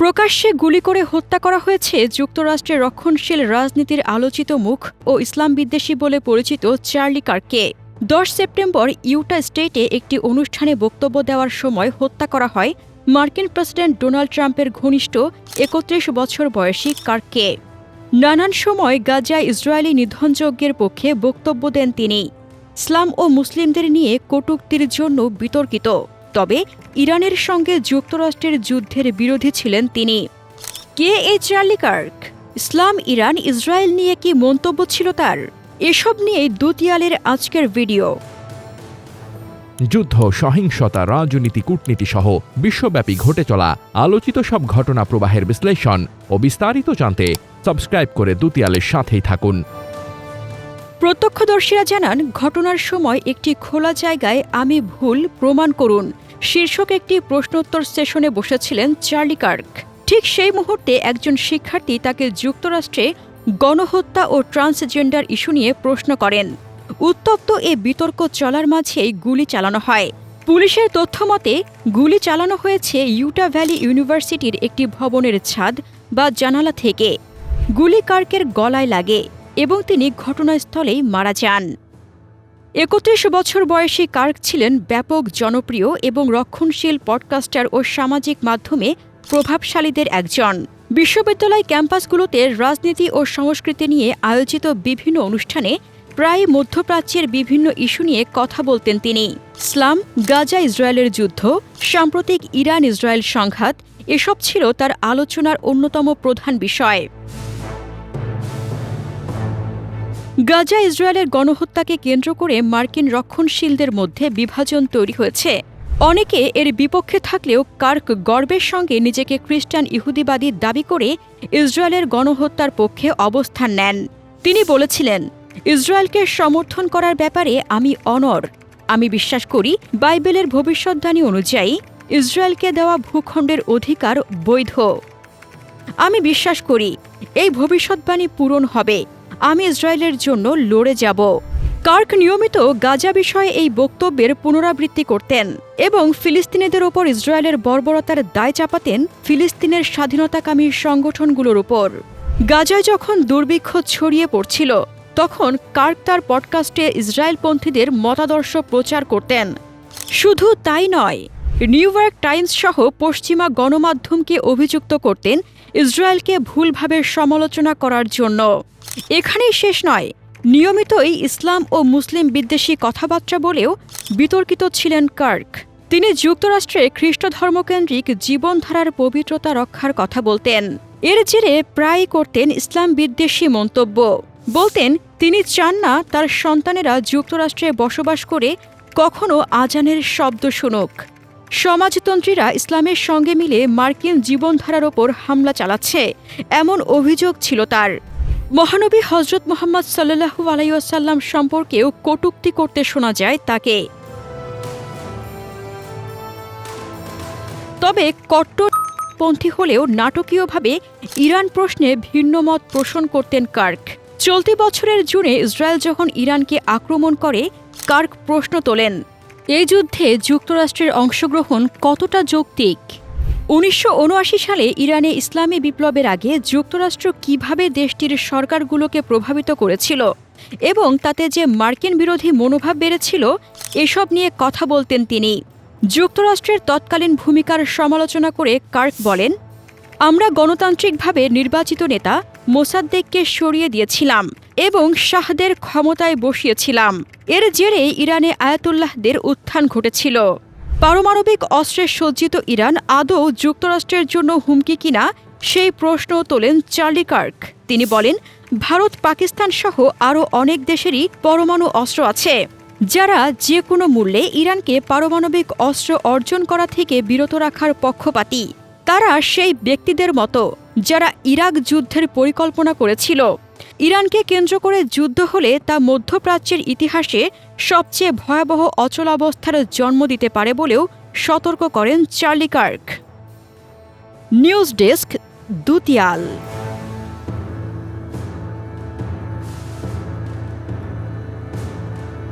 প্রকাশ্যে গুলি করে হত্যা করা হয়েছে যুক্তরাষ্ট্রের রক্ষণশীল রাজনীতির আলোচিত মুখ ও ইসলাম বিদ্বেষী বলে পরিচিত চার্লি কার্ককে দশ সেপ্টেম্বর ইউটা স্টেটে একটি অনুষ্ঠানে বক্তব্য দেওয়ার সময় হত্যা করা হয় মার্কিন প্রেসিডেন্ট ডোনাল্ড ট্রাম্পের ঘনিষ্ঠ একত্রিশ বছর বয়সী কার্কে। নানান সময় গাজায় ইসরায়েলি নিধনযজ্ঞের পক্ষে বক্তব্য দেন তিনি। ইসলাম ও মুসলিমদের নিয়ে কটূক্তির জন্য বিতর্কিত। তবে ইরানের সঙ্গে যুক্তরাষ্ট্রের যুদ্ধের বিরোধী ছিলেন তিনি। কে এই Charlie Kirk Islam, Iran, Israel নিয়ে কি মন্তব্য ছিল তার? এসব নিয়েই দুতিয়ালের আজকের ভিডিও। যুদ্ধ, সহিংসতা, রাজনীতি, কূটনীতি সহ বিশ্বব্যাপী ঘটে চলা আলোচিত সব ঘটনা প্রবাহের বিশ্লেষণ ও বিস্তারিত জানতে সাবস্ক্রাইব করে দুতিয়ালের সাথেই থাকুন। প্রত্যক্ষদর্শীরা জানান, ঘটনার সময় একটি খোলা জায়গায় আমি ভুল প্রমাণ করুন, শীর্ষক একটি প্রশ্নোত্তর সেশনে বসেছিলেন চার্লি কার্ক। ঠিক সেই মুহূর্তে একজন শিক্ষার্থী তাকে যুক্তরাষ্ট্রে গণহত্যা ও ট্রান্সজেন্ডার ইস্যু নিয়ে প্রশ্ন করেন। উত্তপ্ত এ বিতর্ক চলার মাঝেই গুলি চালানো হয়। পুলিশের তথ্যমতে গুলি চালানো হয়েছে ইউটা ভ্যালি ইউনিভার্সিটির একটি ভবনের ছাদ বা জানালা থেকে। গুলি কার্কের গলায় লাগে। এবং তিনি ঘটনাস্থলেই মারা যান। একত্রিশ বছর বয়সী কার্ক ছিলেন ব্যাপক জনপ্রিয় এবং রক্ষণশীল পডকাস্টার ও সামাজিক মাধ্যমে প্রভাবশালীদের একজন। বিশ্ববিদ্যালয় ক্যাম্পাসগুলোতে রাজনীতি ও সংস্কৃতি নিয়ে আয়োজিত বিভিন্ন অনুষ্ঠানে প্রায় মধ্যপ্রাচ্যের বিভিন্ন ইস্যু নিয়ে কথা বলতেন তিনি। ইসলাম, গাজা, ইসরায়েলের যুদ্ধ, সাম্প্রতিক ইরান ইসরায়েল সংঘাত, এসব ছিল তার আলোচনার অন্যতম প্রধান বিষয়। গাজা ইসরায়েলের গণহত্যাকে কেন্দ্র করে মার্কিন রক্ষণশীলদের মধ্যে বিভাজন তৈরি হয়েছে। অনেকে এর বিপক্ষে থাকলেও কার্ক গর্বের সঙ্গে নিজেকে খ্রিস্টান ইহুদিবাদী দাবি করে ইসরায়েলের গণহত্যার পক্ষে অবস্থান নেন। তিনি বলেছিলেন, ইসরায়েলকে সমর্থন করার ব্যাপারে আমি অনর। আমি বিশ্বাস করি, বাইবেলের ভবিষ্যদ্বাণী অনুযায়ী ইসরায়েলকে দেওয়া ভূখণ্ডের অধিকার বৈধ। আমি বিশ্বাস করি, এই ভবিষ্যৎবাণী পূরণ হবে। আমি ইসরায়েলের জন্য লড়ে যাব। কার্ক নিয়মিত গাজা বিষয়ে এই বক্তব্যের পুনরাবৃত্তি করতেন এবং ফিলিস্তিনিদের ওপর ইসরায়েলের বর্বরতার দায় চাপাতেন ফিলিস্তিনের স্বাধীনতাকামী সংগঠনগুলোর উপর গাজায় যখন দুর্ভিক্ষ ছড়িয়ে পড়ছিল, তখন কার্ক তার পডকাস্টে ইসরায়েলপন্থীদের মতাদর্শ প্রচার করতেন। শুধু তাই নয় নিউ ইয়র্ক টাইমস সহ পশ্চিমা গণমাধ্যমকে অভিযুক্ত করতেন ইসরায়েলকে ভুলভাবে সমালোচনা করার জন্য। এখানেই শেষ নয়। নিয়মিতই ইসলাম ও মুসলিম বিদ্বেষী কথাবার্তা বলেও বিতর্কিত ছিলেন কার্ক। তিনি যুক্তরাষ্ট্রে খ্রিস্ট ধর্মকেন্দ্রিক জীবনধারার পবিত্রতা রক্ষার কথা বলতেন। এর জেরে প্রায়ই করতেন ইসলাম বিদ্বেষী মন্তব্য। বলতেন, তিনি চান না তার সন্তানেরা যুক্তরাষ্ট্রে বসবাস করে কখনো আজানের শব্দ শুনুক। সমাজতন্ত্রীরা ইসলামের সঙ্গে মিলে মার্কিন জীবনধারার ওপর হামলা চালাচ্ছে। এমন অভিযোগ ছিল তার। মহানবী হজরত মোহাম্মদ সাল্লু আলাইসাল্লাম সম্পর্কেও কটূক্তি করতে শোনা যায় তাকে। তবে কট্টরপন্থী হলেও নাটকীয়ভাবে ইরান প্রশ্নে ভিন্ন মত পোষণ করতেন কার্ক। চলতি বছরের জুনে ইসরায়েল যখন ইরানকে আক্রমণ করে, কার্ক প্রশ্ন তোলেন এই যুদ্ধে যুক্তরাষ্ট্রের অংশগ্রহণ কতটা যৌক্তিক? উনিশশো উনআশি সালে ইরানে ইসলামী বিপ্লবের আগে যুক্তরাষ্ট্র কীভাবে দেশটির সরকারগুলোকে প্রভাবিত করেছিল এবং তাতে যে মার্কিন বিরোধী মনোভাব বেড়েছিল, এসব নিয়ে কথা বলতেন তিনি। যুক্তরাষ্ট্রের তৎকালীন ভূমিকার সমালোচনা করে কার্ক বলেন আমরা গণতান্ত্রিকভাবে নির্বাচিত নেতা মোসাদ্দেককে সরিয়ে দিয়েছিলাম এবং শাহদের ক্ষমতায় বসিয়েছিলাম। এর জেরে ইরানে আয়াতুল্লাহদের উত্থান ঘটেছিল। পারমাণবিক অস্ত্রে সজ্জিত ইরান আদৌ যুক্তরাষ্ট্রের জন্য হুমকি কিনা সেই প্রশ্ন তোলেন চার্লি কার্ক। তিনি বলেন, ভারত, পাকিস্তান সহ আরও অনেক দেশেরই পরমাণু অস্ত্র আছে, যারা যে কোনো মূল্যে ইরানকে পারমাণবিক অস্ত্র অর্জন করা থেকে বিরত রাখার পক্ষপাতী। তারা সেই ব্যক্তিদের মতো যারা ইরাক যুদ্ধের পরিকল্পনা করেছিল। ইরানকে কেন্দ্র করে যুদ্ধ হলে তা মধ্যপ্রাচ্যের ইতিহাসে সবচেয়ে ভয়াবহ অচলাবস্থার জন্ম দিতে পারে বলেও সতর্ক করেন চার্লি কার্ক। News desk, দুতিয়াল।